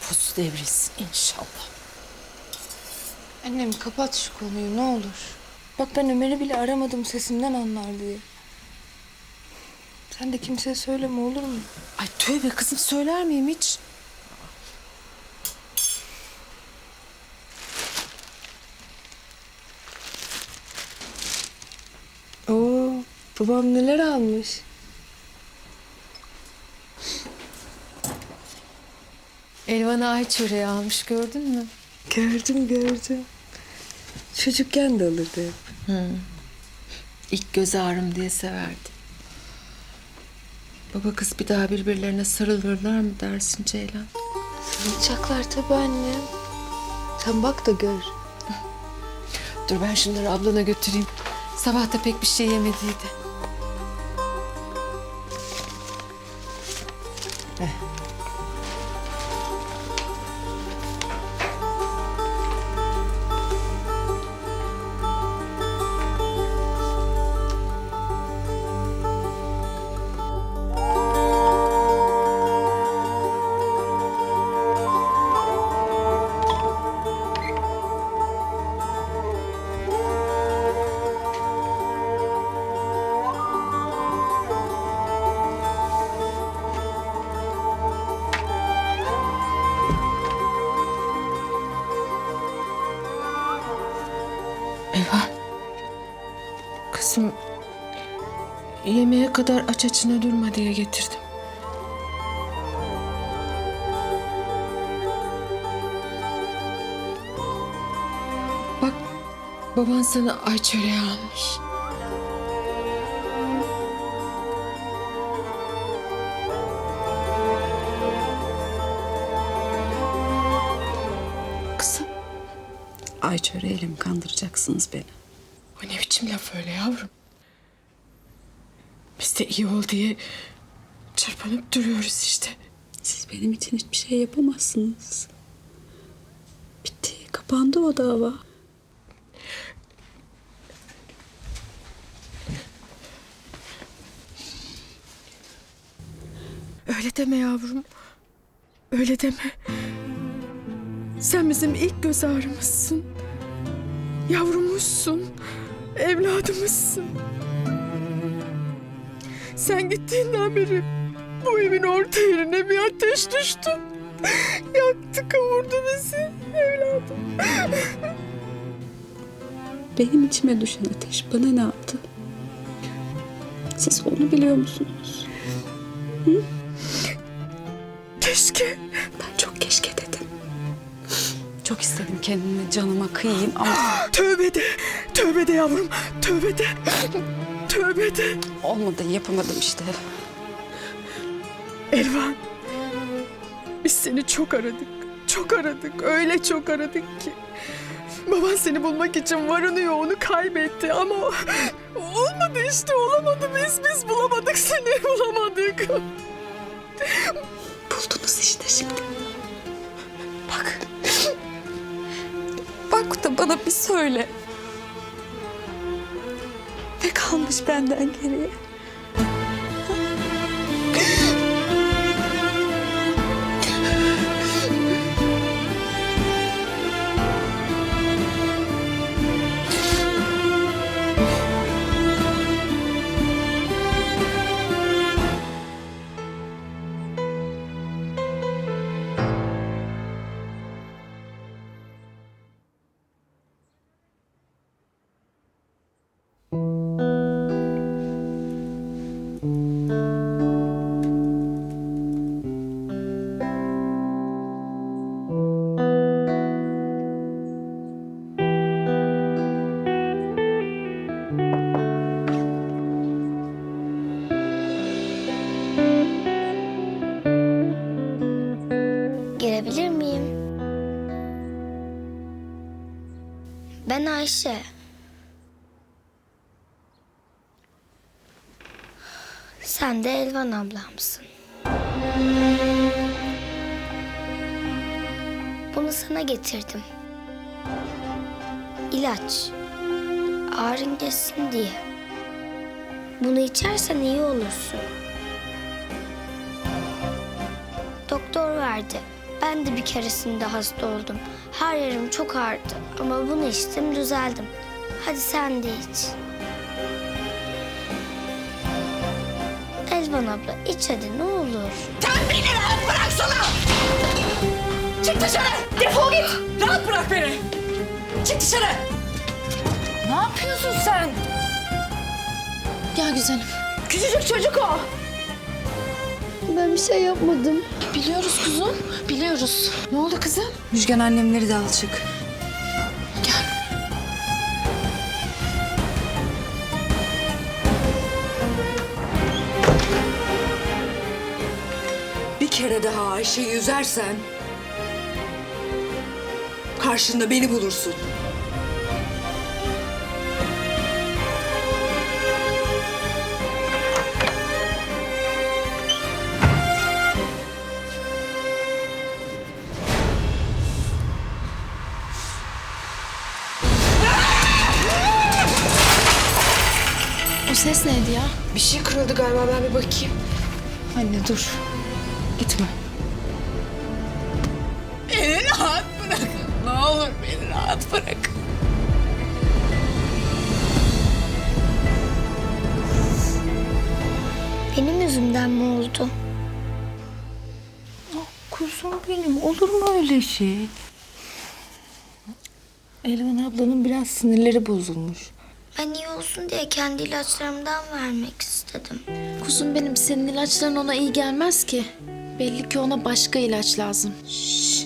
postu devrilsin inşallah. Annem kapat şu konuyu ne olur. Bak ben Ömer'i bile aramadım sesimden anlar diye. Sen de kimseye söyleme olur mu? Ay tövbe kızım söyler miyim hiç? Oo, babam neler almış. Elvan'a ay çöreği almış gördün mü? Gördüm gördüm. Çocukken de alırdı hep. İlk göz ağrım diye severdi. Baba kız bir daha birbirlerine sarılırlar mı dersin Ceylan? Sarılacaklar tabii annem. Sen bak da gör. Dur ben şunları ablana götüreyim. Sabah da pek bir şey yemediydi. Yemeğe kadar aç açına durma diye getirdim. Bak baban sana ay çöreği almış. Kızım Ay çöreğiyle mi kandıracaksınız beni? o ne biçim laf öyle yavrum? Biz de iyi ol diye çırpınıp duruyoruz işte. Siz benim için hiçbir şey yapamazsınız. Bitti, kapandı o dava. Öyle deme yavrum. Öyle deme. Sen bizim ilk göz ağrımızsın. Yavrumuzsun. Evladımızsın. Sen gittiğinden beri bu evin orta yerine bir ateş düştü. Yaktı kavurdu bizi evladım. Benim içime düşen ateş bana ne yaptı? Siz onu biliyor musunuz? Keşke. Ben çok keşke dedim. Çok istedim kendimi canıma kıyayım ama Tövbe de. Tövbe de yavrum. Tövbe de. Tövbe de. olmadı, yapamadım işte. Elvan. Biz seni çok aradık. Çok aradık. Öyle çok aradık ki. Baban seni bulmak için varını yoğunu kaybetti ama olmadı işte olamadı biz biz bulamadık seni bulamadık. Buldunuz işte şimdi. Bak. Bak da bana bir söyle. Kalmış benden geriye? Ben Ayşe. Sen de Elvan ablamsın. Bunu sana getirdim. İlaç. Ağrın geçsin diye. Bunu içersen iyi olursun. Doktor verdi. Ben de bir keresinde hasta oldum. Her yerim çok ağrıdı ama bunu içtim düzeldim. Hadi sen de iç. Elvan abla iç hadi ne olur. Çık dışarı! Defol git! Rahat bırak beni! Çık dışarı! Ne yapıyorsun sen? Gel güzelim. Küçücük çocuk o. Ben bir şey yapmadım. Biliyoruz kuzum. Biliyoruz. Ne oldu kızım? Müjgan annemleri de al çık. Bir kere daha Ayşe'yi üzersen... ...karşında beni bulursun. Ses neydi ya? Bir şey kırıldı galiba ben bir bakayım. Anne dur. Gitme. Beni rahat bırakın. Ne olur beni rahat bırakın. Benim yüzümden mi oldu? Kuzum benim. Olur mu öyle şey? Elvan ablanın biraz sinirleri bozulmuş. Ben iyi olsun diye kendi ilaçlarımdan vermek istedim. Kuzum benim senin ilaçların ona iyi gelmez ki. Belli ki ona başka ilaç lazım. Şşş,